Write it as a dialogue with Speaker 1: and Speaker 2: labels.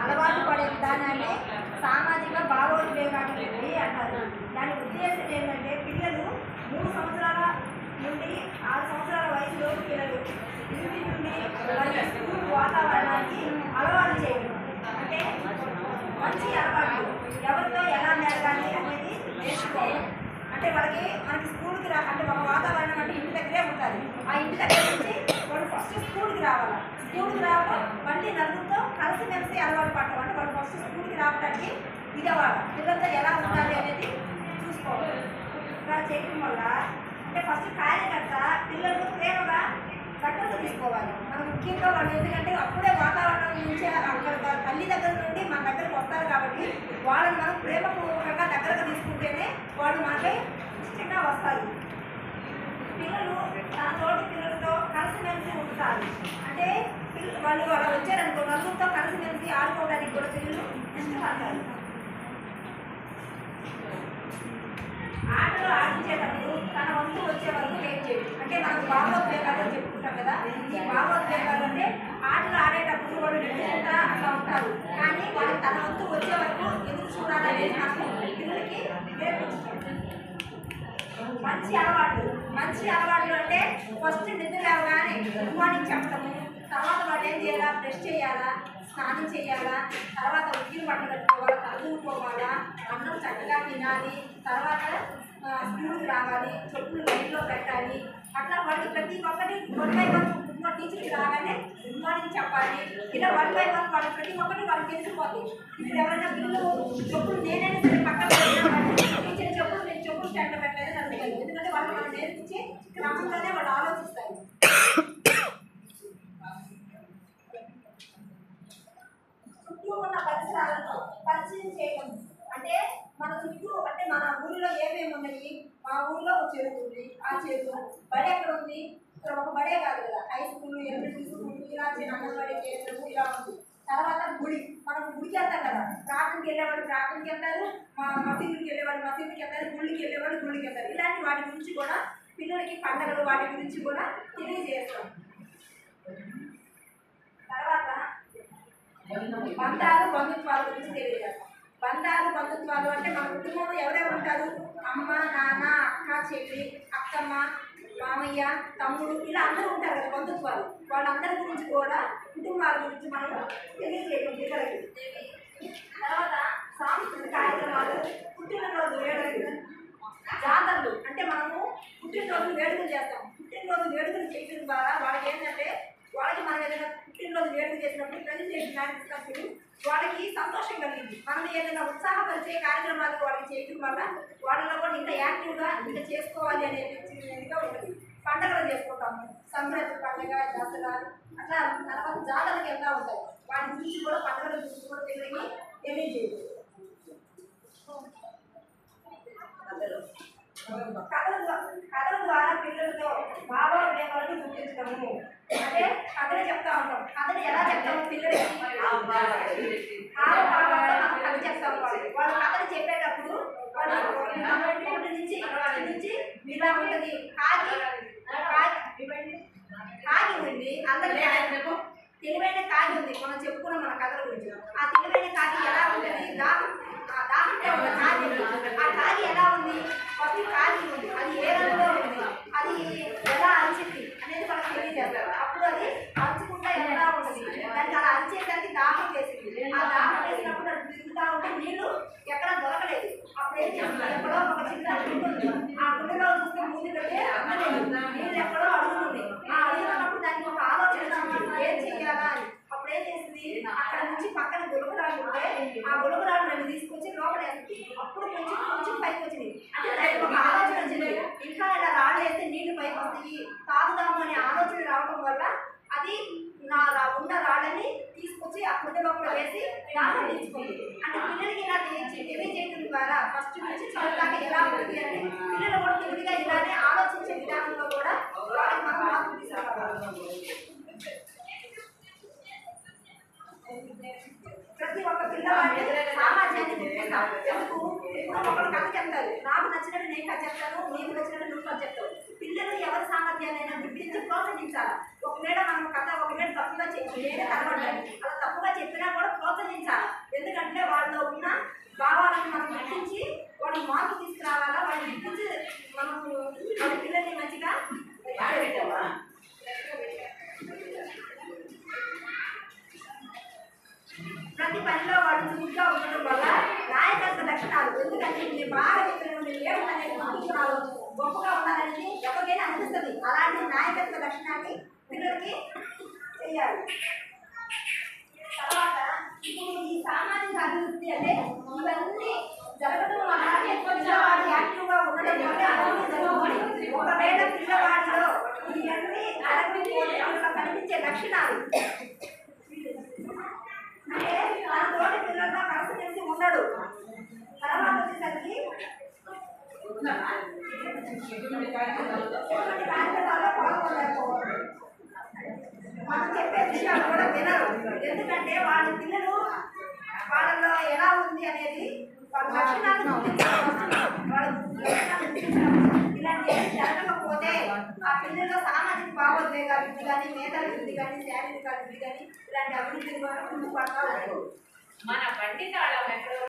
Speaker 1: అలవాటు పడే విధానాన్ని సామాజిక భావోద్వేగాభివృద్ధి అంటారు. దాని ఉద్దేశం ఏంటంటే పిల్లలు మూడు సంవత్సరాల నుండి ఆరు సంవత్సరాల వయసులో పిల్లలు ఇంటి నుండి మరియు స్కూల్ వాతావరణానికి అలవాటు చేయడం. అంటే మంచి అలవాట్లు ఎవరితో ఎలా మెలగాలి అనేది నేర్చుకోవాలి అంటే వాళ్ళకి మనకి స్కూల్కి రా అంటే ఒక వాతావరణం అంటే ఇంటి దగ్గరే ఉంటుంది ఆ ఇంటి దగ్గర నుంచి వాళ్ళు ఫస్ట్ స్కూల్కి రావాలి స్కూల్కి రావడం మళ్ళీ నలుగురితో కలిసి మెలిసి అలవాటు పడటం అంటే వాళ్ళు ఫస్ట్ స్కూల్కి రావడానికి ఇదేవాడు పిల్లలతో ఎలా ఉండాలి అనేది చూసుకోవాలి. ఇలా చేయడం వల్ల అంటే ఫస్ట్ కార్యకర్త పిల్లలు ప్రేమగా దగ్గరకు తీసుకోవాలి. మనం ముఖ్యంగా వాళ్ళు ఎందుకంటే అప్పుడే వాతావరణం నుంచి అక్కడ తల్లి దగ్గర నుండి మన దగ్గరకు వస్తారు కాబట్టి వాళ్ళని మనం ప్రేమపూర్వకంగా దగ్గరకు తీసుకుంటేనే వాళ్ళు మనపై ఇష్టంగా వస్తారు. పిల్లలు తన తోటి పిల్లలతో కలిసిమెలిసి ఉంటారు. అంటే వాళ్ళు అలా వచ్చారనుకో నలుగురితో కలిసి ఆడుకోవడానికి కూడా పిల్లలు ఇష్టపడతారు. ఆటలు ఆడించేటప్పుడు తన వంతు వచ్చే వరకు వెయిట్ చేయడు అంటే మనకు భావోద్వేగాలు చెప్పుకుంటాం కదా ఈ భావోద్వేగాలు అంటే ఆటలు ఆడేటప్పుడు వాళ్ళు నెట్టుకుంటా అట్లా ఉంటారు. కానీ వాళ్ళు తన వంతు వచ్చే వరకు ఎదురు చూడాలనేది నాకు పిల్లలకి మంచి అలవాట్లు. మంచి అలవాట్లు అంటే ఫస్ట్ నిద్ర లేవగానే గుడ్ మార్నింగ్ తర్వాత వాడు ఏం చేయాలా? బ్రష్ చేయాలా? స్నానం చేయాలా? తర్వాత ఉద్యోగం బట్టలు కట్టుకోవాలా? చదువుకోవాలా అన్నం చక్కగా తినాలి. తర్వాత స్కూల్కి రావాలి. చెప్పులు లైన్లో పెట్టాలి. అట్లా వాళ్ళకి ప్రతి ఒక్కటి వన్ బై వన్ ఇంకో టీచర్కి రాగానే గుడ్ మార్నింగ్ చెప్పాలి. ఇలా వన్ బై వన్ వాళ్ళు ప్రతి ఒక్కటి వాళ్ళకి తెలిసిపోతుంది ఇప్పుడు ఎవరైనా పిల్లలు చెప్పులు నేనైనా సరే పక్కన టీచర్ చెప్పులు నేను చెప్పులు స్టాండ్ పెట్టలేదు అనుకోలేదు ఎందుకంటే వాళ్ళు మనం నేర్పించి క్రమంలోనే వాళ్ళు ఆలోచిస్తారు. పరిచయం చేయడం అంటే మన చుట్టూ అంటే మన ఊరిలో ఏమేమి ఉన్నాయి? మా ఊరిలో ఒక చెరువు ఉంది. ఆ చెరువు బడి ఎక్కడ ఉంది? ఇక్కడ ఒక బడే కాదు కదా. హై స్కూల్ ఎలిమెంటరీ స్కూల్ ఇలా చిన్న అంగన్వాడీ కేంద్రము ఇలా ఉంది. తర్వాత గుడి. మనం గుడికి వెళ్తాం కదా. ప్రార్థనకి వెళ్ళేవాడు ప్రార్థనకి వెళ్తారు. మా మసీదుకి వెళ్ళేవాడు మసీదుకి వెళ్తారు. గుళ్ళకి వెళ్ళేవాడు గుళ్ళకి వెళ్తారు. ఇలాంటి వాటి గురించి కూడా పిల్లలకి పండగలు వాటి గురించి కూడా తెలియజేస్తాం. తర్వాత బంధాలు బంధుత్వాల గురించి తెలియజేస్తాం. బంధాలు బంధుత్వాలు అంటే మన కుటుంబంలో ఎవరెవరు ఉంటారు? అమ్మ నాన్న అక్క చెల్లి అత్తమ్మ మామయ్య తమ్ముడు ఇలా అందరూ ఉంటారు కదా బంధుత్వాలు. వాళ్ళందరి గురించి కూడా కుటుంబాల గురించి మనం తెలియజేయడం పిల్లలకి తర్వాత సాంస్కృతిక కార్యక్రమాలు పుట్టినరోజు వేడుకలు. జాతరలు అంటే మనము పుట్టినరోజు వేడుకలు చేస్తాం. పుట్టినరోజు వేడుకలు చేయడం ద్వారా వాళ్ళకి ఏంటంటే వాళ్ళకి మనం ఏదైనా పుట్టినరోజు వేడుక చేసినప్పుడు ప్రజలు చేసిన తీసుకొచ్చి వాళ్ళకి సంతోషం కలిగింది. మనం ఏదైనా ఉత్సాహపరిచే కార్యక్రమాలు వాళ్ళకి చేయడం వల్ల వాళ్ళలో కూడా ఇంకా యాక్టివ్గా ఇంకా చేసుకోవాలి అనేదిగా ఉంటుంది. పండగలు చేసుకుంటాము. సంక్రాంతి పండుగ దసరా అట్లా తర్వాత జాతరలకు వెళ్తూ ఉంటాయి. వాటి గురించి కూడా పండుగల గురించి కూడా పిల్లలకి తెలియజేయదు కథల ద్వా- కథల ద్వారా పిల్లలతో భావోద్వేగాలను గుర్తించడము అంటే కథలు చెప్తా ఉంటాం కథలు ఎలా చెప్తాము పిల్లలకి హావభావాలతో మనం కథ చెప్తాం వాళ్ళు వాళ్ళు కథలు చెప్పేటప్పుడు వాళ్ళు ఒకటి నుంచి ఒకటి నుంచి ఇలా ఉంటుంది. కాకి? కాకి. ఉంది. అందరికీ తెలివైన కాకి ఉంది. మనం చెప్పుకున్నాం మన కథల గురించి. ఆ తెలివైన కాకి ఎలా ఉంటుంది? దాహం ఆ దాహంలో కాకి ఆ కాకి ఎలా ఉంది? ఫస్ట్ కాకి ఉంది. అది ఏ రంగులో ఉంది? అది ఎలా అరిచింది అనేది మనకు తెలియజేస్తారు. అప్పుడు అది అరుచుకుంటా ఎలా ఉంటుంది దానికి అలా అరిచేసరికి దాహం వేసింది ఆ దాహం వేసినప్పుడు అది తిరుగుతూ ఉంటే నీళ్ళు ఎక్కడ దొరకలేదు అప్పుడు ఏం చేస్తుంది ఎక్కడో ఒక చిన్న గుండు ఉంది ఆ గుండెలో చూస్తే ముందు పెడితే అందలేదు నీళ్ళు ఎక్కడో అడుగుతుంది ఆ అడుగుతున్నప్పుడు దానికి ఒక ఆలోచన వచ్చింది ఏం చెయ్యాలా అని అప్పుడు ఏం చేసింది అక్కడ నుంచి పక్కన గులుగురాలు ఉంటే ఆ గులుగురాలు నన్ను తీసుకొచ్చి లోపలేస్తుంది అప్పుడు కొంచెం కొంచెం పైకి వచ్చింది అంటే దానికి ఒక ఆలోచన వచ్చింది ఇంకా ఇలా రాళ్ళు వేస్తే నీళ్ళు పైకి వస్తాయి తాగుదాము అనే ఆలోచన రావడం వల్ల అది నా రా- ఉన్న రాళ్ళని తీసుకొచ్చి ఆ కుండ లోపల వేసి దాహం తీర్చుకుంది అంటే పిల్లలకి ఇలా తెలియజే- తెలియజేయడం ద్వారా ఫస్ట్ నుంచి చివరి దాకా ఎలా ఉంటుంది అని పిల్లలు కూడా తెలివిగా ఇలానే ఆలోచించే విధానంలో కూడా వాళ్ళకి మనం మార్పు ప్రతి ఒక్క పిల్లవాడిని సామాజ్యాన్ని గుర్తిస్తాం ఎందుకు? ఇప్పుడు ఒకరు కథ చెప్తారు నాకు నచ్చినట్టు నేను కథ చెప్తాను నీకు నచ్చినట్టు నువ్వు కథ చెప్తావు. పిల్లలు ఎవరి సామర్థ్యాన్ని గుర్తించి ప్రోత్సహించాలి. ఒకవేళ మనం కథ ఒకవేళ తప్పుగా చెప్పి నేనే కనబడాలి అలా తప్పుగా చెప్పినా కూడా ప్రోత్సహించాలి. మంచిగా? ఆడబెట్టావా ప్రతి పనిలో వాడు చురుగ్గా ఉండడం వల్ల నాయకత్వ లక్షణాలు ఎందుకంటే ఇది బాగా చెప్పిన ఏమనేది ఆలోచన. గొప్పగా ఉండాలని ఎవరికైనా అనిపిస్తుంది. అలాంటి నాయకత్వ లక్షణాన్ని పిల్లలకి చేయాలి తర్వాత ఇప్పుడు ఈ సామాజిక అభివృద్ధి అంటే ఇవన్నీ జరగడం లక్షణాలు అంటే తన తోటి పిల్లలతో కలిసి ఉండడు తర్వాత వచ్చేసరికి మనం చెప్పే విషయాలు కూడా వినరు. ఎందుకంటే వాళ్ళ పిల్లలు వాళ్ళలో ఎలా ఉంది అనేది వాళ్ళ లక్షణాలు వాళ్ళ ఇలాంటివి జరగకపోతే ఆ పిల్లల్లో సామాజిక భావోద్వేగ అభివృద్ధి కానీ మేధాభివృద్ధి కానీ శారీరక అభివృద్ధి కానీ ఇలాంటి అభివృద్ధి ద్వారా ముందు పడతా ఉంటారు
Speaker 2: మన బండి తాళం